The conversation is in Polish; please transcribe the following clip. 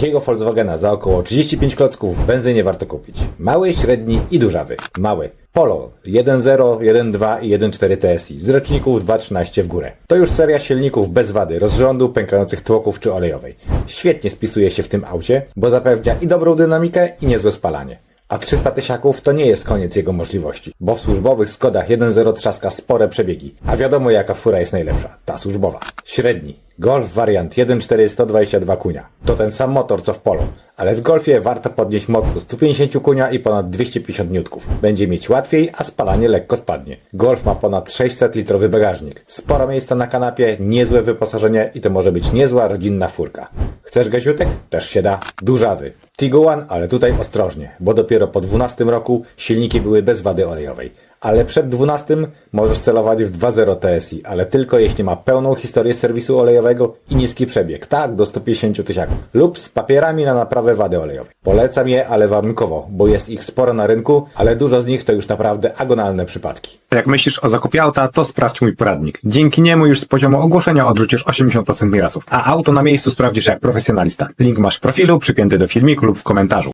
Takiego Volkswagena za około 35 klocków w benzynie warto kupić. Mały, średni i dużawy. Mały. Polo 1.0, 1.2 i 1.4 TSI z roczników 2.13 w górę. To już seria silników bez wady, rozrządu, pękających tłoków czy olejowej. Świetnie spisuje się w tym aucie, bo zapewnia i dobrą dynamikę i niezłe spalanie. A 300 tysiaków to nie jest koniec jego możliwości, bo w służbowych Skodach 1.0 trzaska spore przebiegi. A wiadomo jaka fura jest najlepsza, ta służbowa. Średni. Golf wariant 1.4 122 kunia. To ten sam motor co w Polo, ale w Golfie warto podnieść moc do 150 kunia i ponad 250 niutków. Będzie mieć łatwiej, a spalanie lekko spadnie. Golf ma ponad 600 litrowy bagażnik. Sporo miejsca na kanapie, niezłe wyposażenie i to może być niezła rodzinna furka. Chcesz gaziutek? Też się da. Dużawy. Tiguan, ale tutaj ostrożnie, bo dopiero po 12 roku silniki były bez wady olejowej. Ale przed 12 możesz celować w 2.0 TSI, ale tylko jeśli ma pełną historię serwisu olejowego i niski przebieg, tak do 150 tysiaków, lub z papierami na naprawę wady olejowej. Polecam je, ale warunkowo, bo jest ich sporo na rynku, ale dużo z nich to już naprawdę agonalne przypadki. Jak myślisz o zakupie auta, to sprawdź mój poradnik. Dzięki niemu już z poziomu ogłoszenia odrzucisz 80% mirasów, a auto na miejscu sprawdzisz jak profesjonalista. Link masz w profilu, przypięty do filmiku lub w komentarzu.